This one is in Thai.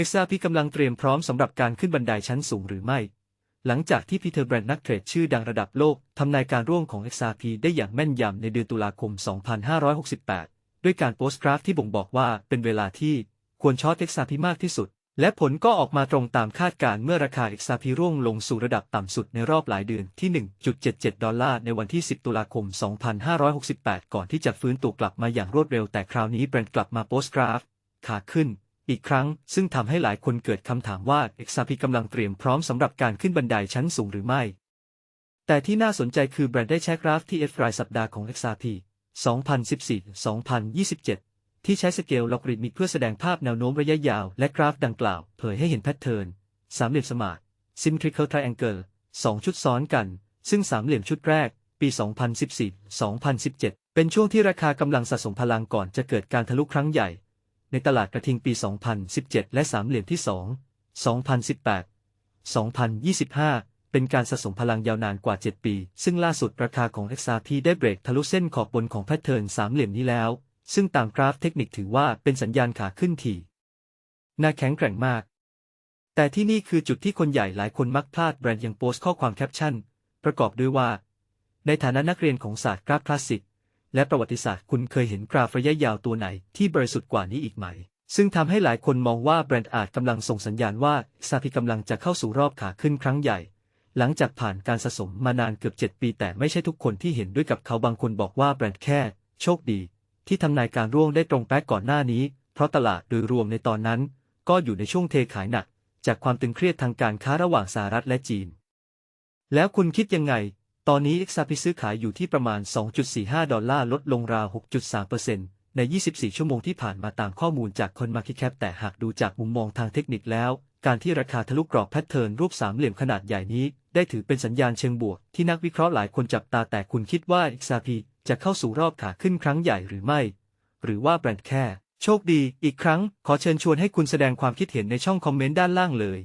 XRP กำลังเตรียมพร้อมสำหรับการขึ้นบันไดชั้นสูงหรือไม่ หลังจากที่พีเตอร์แบรนด์นักเทรดชื่อดังระดับโลกทำนายการร่วงของ XRP ได้อย่างแม่นยำในเดือนตุลาคม 2568 ด้วยการโพสต์กราฟที่บ่งบอกว่าเป็นเวลาที่ควรช็อต XRP มากที่สุด และผลก็ออกมาตรงตามคาดการเมื่อราคา XRP ร่วงลงสู่ระดับต่ำสุดในรอบหลายเดือนที่ 1.77 ดอลลาร์ในวันที่ 10 ตุลาคม 2568 ก่อนที่จะฟื้นตัวกลับมาอย่างรวดเร็วแต่คราวนี้แบรนด์กลับมาโพสต์กราฟขาขึ้น อีกครั้ง ซึ่งทำให้หลายคนเกิดคำถามว่า XRP กำลังเตรียมพร้อมสำหรับการขึ้นบันไดชั้นสูงหรือไม่ แต่ที่น่าสนใจคือแบรนด์ได้แชร์กราฟที่ F รายสัปดาห์ของ XRP 2014-2027 ที่ใช้สเกลล็อกริทมิกเพื่อแสดงภาพแนวโน้มระยะยาว และกราฟดังกล่าว เผยให้เห็นแพทเทิร์นสามเหลี่ยมสมาร์ท Symmetrical Triangle สองชุดซ้อนกัน ซึ่งสามเหลี่ยมชุดแรก ปี 2014-2017 เป็นช่วงที่ราคากำลังสะสมพลังก่อนจะเกิดการทะลุครั้งใหญ่ ในตลาดกระทิงปี 2017 และสามเหลี่ยมที่ 2 2018 2025 เป็นการสะสมพลังยาวนานกว่า 7 ปี ซึ่งล่าสุดราคาของ XRP ได้เบรกทะลุเส้นขอบบนของแพทเทิร์นสามเหลี่ยมนี้แล้ว ซึ่งตามกราฟเทคนิคถือว่าเป็นสัญญาณขาขึ้นที่น่าแข็งแกร่งมาก แต่ที่นี่คือจุดที่คนใหญ่หลายคนมักพลาดแบรนด์ยังโพสต์ข้อความแคปชั่น ประกอบด้วยว่า ในฐานะนักเรียนของศาสตร์กราฟคลาสสิก และประวัติศาสตร์คุณเคยเห็นกราฟระยะยาวตัวไหนที่บริสุทธิ์กว่านี้อีกไหม ซึ่งทำให้หลายคนมองว่าแบรนด์อาจกำลังส่งสัญญาณว่าซาพีกำลังจะเข้าสู่รอบขาขึ้นครั้งใหญ่ หลังจากผ่านการสะสมมานานเกือบ 7 ปี แต่ไม่ใช่ทุกคนที่เห็นด้วยกับเขาบางคนบอกว่าแบรนด์แค่ โชคดี ที่ทำนายการร่วงได้ตรงแป๊กก่อนหน้านี้ เพราะตลาดโดยรวมในตอนนั้น ก็อยู่ในช่วงเทขายหนัก จากความตึงเครียดทางการค้าระหว่างสหรัฐและจีน แล้วคุณคิดยังไง ตอนนี้ XRP ซื้อขายอยู่ที่ประมาณ 2.45 ดอลลาร์ลดลงราว 6.3%ใน 24 ชั่วโมงที่ผ่านมาตามข้อมูลจาก CoinMarketCap แต่หากดูจากมุมมองทางเทคนิคแล้ว การที่ราคาทะลุกรอบแพทเทิร์นรูปสามเหลี่ยมขนาดใหญ่นี้ ได้ถือเป็นสัญญาณเชิงบวก ที่นักวิเคราะห์หลายคนจับตาแต่คุณคิดว่า XRP จะเข้าสู่รอบขาขึ้นครั้งใหญ่หรือไม่ หรือว่าแบรนด์แค่ โชคดี อีกครั้ง ขอเชิญชวนให้คุณแสดงความคิดเห็นในช่องคอมเมนต์ด้านล่างเลย